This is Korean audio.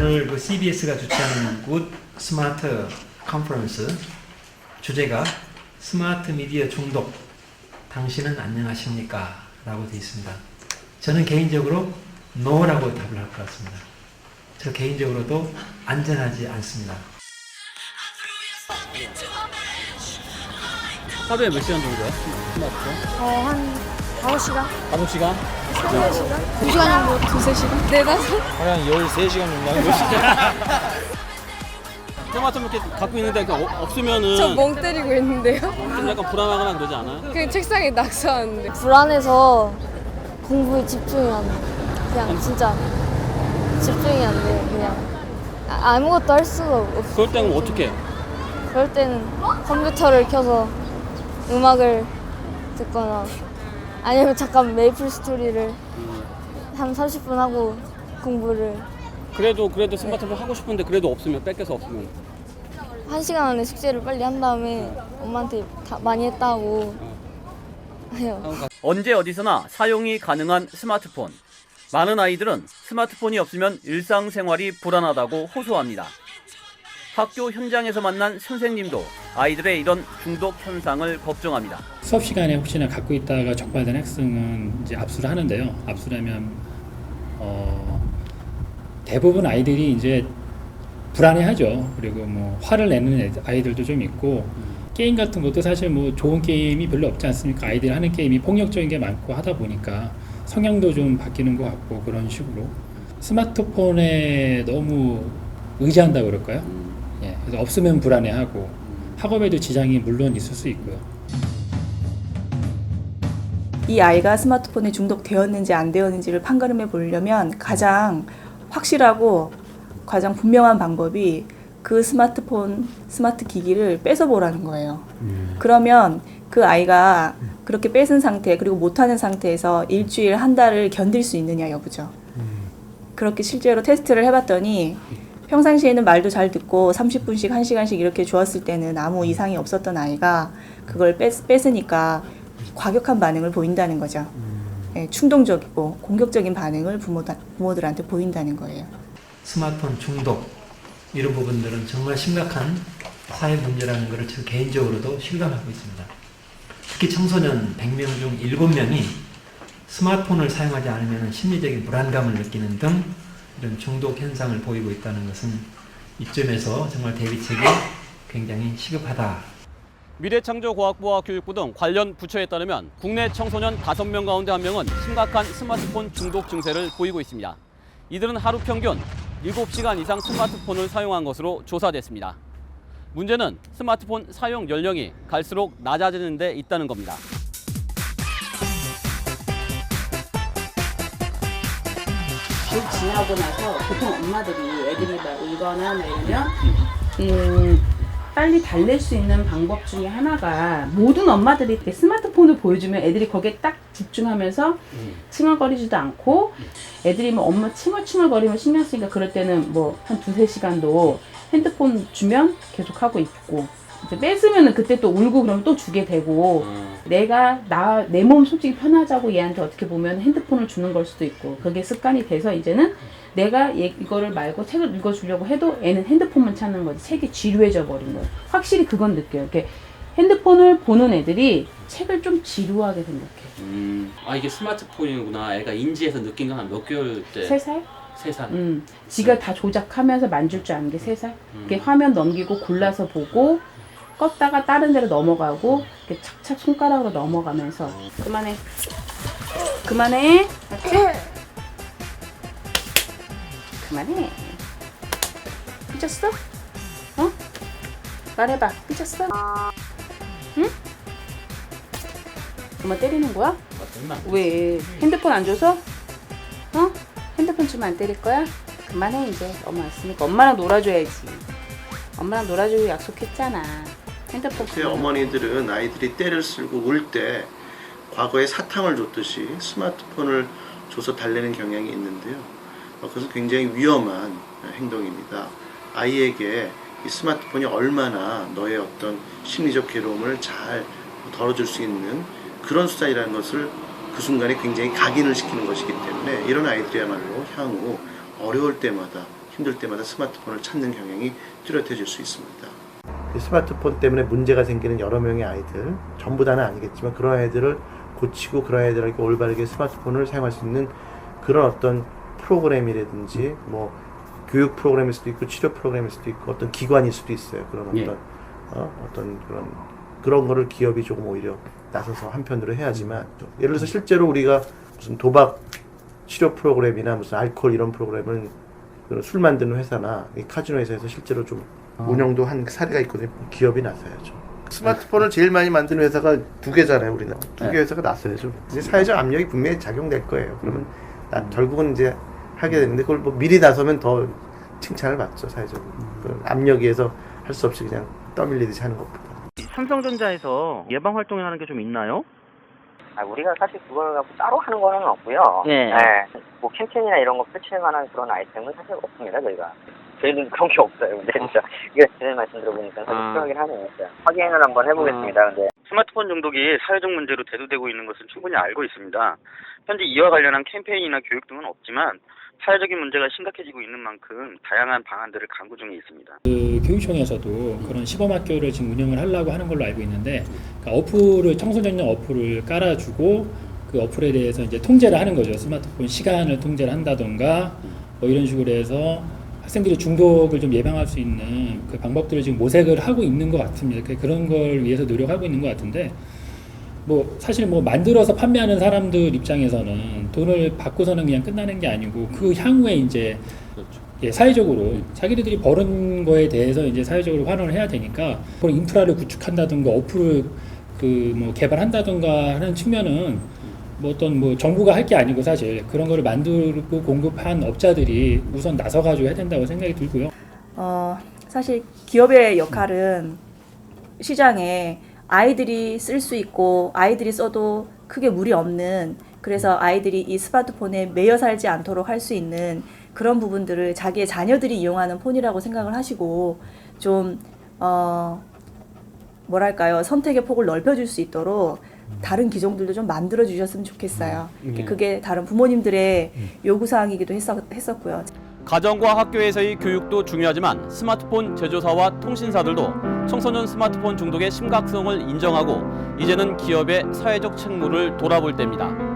오늘 그 CBS가 주최하는 굿 스마트 컨퍼런스 주제가 스마트 미디어 중독 당신은 안녕하십니까? 라고 되어 있습니다. 저는 개인적으로 no라고 답을 할 것 같습니다. 저 개인적으로도 안전하지 않습니다. 하루에 몇 시간 정도야? 스마트폰? 어, 한 5시간? 5시간? 3시간? 2시간 정도? 2, 3시간? 네, 다섯? 한 13시간 정도 하는 거지? 스마트폰 이렇게 갖고 있는데 그 어- 없으면은 저 멍 때리고 있는데요? 좀 약간 불안하거나 그러지 않아요? 그 책상에 낙서하는데. 불안해서 공부에 집중이 안 돼. 그냥 진짜 집중이 안 돼. 그냥 아- 아무것도 할 수가 없어. 그럴 때는 어떻게 해? 그럴 때는 컴퓨터를 켜서 음악을 듣거나 아니면 잠깐 메이플 스토리를 한 30분 하고 공부를 그래도 그래도 스마트폰 하고 싶은데 그래도 없으면 뺏겨서 없으면 한 시간 안에 숙제를 빨리 한 다음에 엄마한테 다 많이 했다고 해요. 하고 가- 언제 어디서나 사용이 가능한 스마트폰. 많은 아이들은 스마트폰이 없으면 일상생활이 불안하다고 호소합니다. 학교 현장에서 만난 선생님도 아이들의 이런 중독 현상을 걱정합니다. 수업 시간에 혹시나 갖고 있다가 적발된 학생은 이제 압수를 하는데요. 압수하면 어, 대부분 아이들이 이제 불안해하죠. 그리고 뭐 화를 내는 애- 아이들도 좀 있고 게임 같은 것도 사실 뭐 좋은 게임이 별로 없지 않습니까? 아이들이 하는 게임이 폭력적인 게 많고 하다 보니까 성향도 좀 바뀌는 것 같고 그런 식으로 스마트폰에 너무 의지한다 그럴까요? 예, 그래서 없으면 불안해하고 학업에도 지장이 물론 있을 수 있고요. 이 아이가 스마트폰에 중독되었는지 안 되었는지를 판가름해 보려면 가장 확실하고 가장 분명한 방법이 그 스마트폰, 스마트 기기를 뺏어 보라는 거예요. 그러면 그 아이가 그렇게 뺏은 상태, 그리고 못하는 상태에서 일주일, 한 달을 견딜 수 있느냐 여부죠. 그렇게 실제로 테스트를 해봤더니 평상시에는 말도 잘 듣고 30분씩, 1시간씩 이렇게 주었을 때는 아무 이상이 없었던 아이가 그걸 뺏, 뺏으니까 과격한 반응을 보인다는 거죠. 예, 충동적이고 공격적인 반응을 부모다, 부모들한테 보인다는 거예요. 스마트폰 중독 이런 부분들은 정말 심각한 사회 문제라는 것을 저 개인적으로도 실감하고 있습니다. 특히 청소년 100명 중 7명이 스마트폰을 사용하지 않으면 심리적인 불안감을 느끼는 등 이런 중독 현상을 보이고 있다는 것은 이점에서 정말 대비책이 굉장히 시급하다 미래창조과학부와 교육부 등 관련 부처에 따르면 국내 청소년 5명 가운데 1명은 심각한 스마트폰 중독 증세를 보이고 있습니다. 이들은 하루 평균 7시간 이상 스마트폰을 사용한 것으로 조사됐습니다. 문제는 스마트폰 사용 연령이 갈수록 낮아지는 데 있다는 겁니다. 쭉 지나고 나서 보통 엄마들이 애들이 막 울거나 뭐 이러면 음, 빨리 달랠 수 있는 방법 중에 하나가 모든 엄마들이 이렇게 스마트폰을 보여주면 애들이 거기에 딱 집중하면서 칭얼거리지도 않고 애들이 뭐 엄마 칭얼칭얼거리면 신경 쓰니까 그럴 때는 뭐 한 두세 시간도 핸드폰 주면 계속 하고 있고. 이제 뺏으면은 그때 또 울고 그러면 또 주게 되고. 내가 나 내 몸 솔직히 편하자고 얘한테 어떻게 보면 핸드폰을 주는 걸 수도 있고 그게 습관이 돼서 이제는 내가 얘 이거를 말고 책을 읽어주려고 해도 애는 핸드폰만 찾는 거지 책이 지루해져 버린 거예요. 확실히 그건 느껴요. 이렇게 핸드폰을 보는 애들이 책을 좀 지루하게 생각해. 음, 아 이게 스마트폰이구나. 애가 인지해서 느낀 건 한 몇 개월 때? 세 살? 세 살. 음, 지가 다 조작하면서 만질 줄 아는 게 세 살. 이렇게 화면 넘기고 골라서 보고 껐다가 다른 데로 넘어가고 이렇게 착착 손가락으로 넘어가면서 그만해. 그만해. 알았지? 그만해. 삐졌어? 어? 말해봐. 삐졌어? 응? 엄마 때리는 거야? 왜? 핸드폰 안 줘서? 어? 핸드폰 주면 안 때릴 거야? 그만해 이제 엄마 왔으니까 엄마랑 놀아줘야지 엄마랑 놀아주기로 약속했잖아 핸드폰 제. 어머니들은 아이들이 때를 쓸고 울 때 과거에 사탕을 줬듯이 스마트폰을 줘서 달래는 경향이 있는데요. 어, 그것은 굉장히 위험한 행동입니다. 아이에게 이 스마트폰이 얼마나 너의 어떤 심리적 괴로움을 잘 덜어줄 수 있는 그런 수단이라는 것을 그 순간에 굉장히 각인을 시키는 것이기 때문에 이런 아이들이야말로 향후 어려울 때마다 힘들 때마다 스마트폰을 찾는 경향이 뚜렷해질 수 있습니다. 스마트폰 때문에 문제가 생기는 여러 명의 아이들, 전부 다는 아니겠지만 그런 아이들을 고치고 그런 아이들에게 올바르게 스마트폰을 사용할 수 있는 그런 어떤 프로그램이라든지 뭐 교육 프로그램일 수도 있고 치료 프로그램일 수도 있고 어떤 기관일 수도 있어요. 그런 어떤 예. 어, 어떤 그런 그런 거를 기업이 조금 오히려 나서서 한편으로 해야지만 예를 들어서 실제로 우리가 무슨 도박 치료 프로그램이나 무슨 알코올 이런 프로그램은 술 만드는 회사나 이 카지노 회사에서 실제로 좀 운영도 한 사례가 있거든요. 기업이 나서야죠. 스마트폰을 제일 많이 만드는 회사가 두 개잖아요, 우리는. 두개 네. 회사가 나서야죠. 이제 사회적 압력이 분명히 작용될 거예요. 그러면 나- 결국은 이제 하게 되는데 그걸 뭐 미리 나서면 더 칭찬을 받죠, 사회적으로. 그 압력에 의해서 할 수 없이 그냥 떠밀리듯이 하는 것보다. 삼성전자에서 예방 활동을 하는 게 좀 있나요? 아, 우리가 사실 그걸 갖고 따로 하는 거는 없고요. 예. 뭐 캠페인이나 이런 거 펼칠 만한 그런 아이템은 사실 없습니다, 저희가. 저희는 그런 게 없어요. 근데 진짜 이게 전에 말씀 들어보니까 사실 아. 필요하긴 하네요. 진짜. 확인을 한번 해보겠습니다. 근데 스마트폰 중독이 사회적 문제로 대두되고 있는 것은 충분히 알고 있습니다. 현재 이와 관련한 캠페인이나 교육 등은 없지만 사회적인 문제가 심각해지고 있는 만큼 다양한 방안들을 강구 중에 있습니다. 그 교육청에서도 그런 시범 학교를 지금 운영을 하려고 하는 걸로 알고 있는데 그러니까 어플을 청소년용 어플을 깔아주고 그 어플에 대해서 이제 통제를 하는 거죠. 스마트폰 시간을 통제를 한다던가 뭐 이런 식으로 해서 학생들이 중독을 좀 예방할 수 있는 그 방법들을 지금 모색을 하고 있는 것 같습니다. 그- 그런 걸 위해서 노력하고 있는 것 같은데 뭐 사실 뭐 만들어서 판매하는 사람들 입장에서는 돈을 받고서는 그냥 끝나는 게 아니고 그 향후에 이제 예, 사회적으로 자기들이 버는 거에 대해서 이제 사회적으로 환원을 해야 되니까 그런 인프라를 구축한다든가 어플을 그 뭐 개발한다든가 하는 측면은 뭐 어떤 뭐 정부가 할 게 아니고 사실 그런 거를 만들고 공급한 업자들이 우선 나서 가지고 해야 된다고 생각이 들고요. 어, 사실 기업의 역할은 시장에 아이들이 쓸 수 있고 아이들이 써도 크게 무리 없는 그래서 아이들이 이 스마트폰에 매여 살지 않도록 할 수 있는 그런 부분들을 자기의 자녀들이 이용하는 폰이라고 생각을 하시고 좀 어, 뭐랄까요 선택의 폭을 넓혀줄 수 있도록 다른 기종들도 좀 만들어 주셨으면 좋겠어요. 그게 다른 부모님들의 요구 사항이기도 했었, 했었고요. 가정과 학교에서의 교육도 중요하지만 스마트폰 제조사와 통신사들도 청소년 스마트폰 중독의 심각성을 인정하고 이제는 기업의 사회적 책무를 돌아볼 때입니다.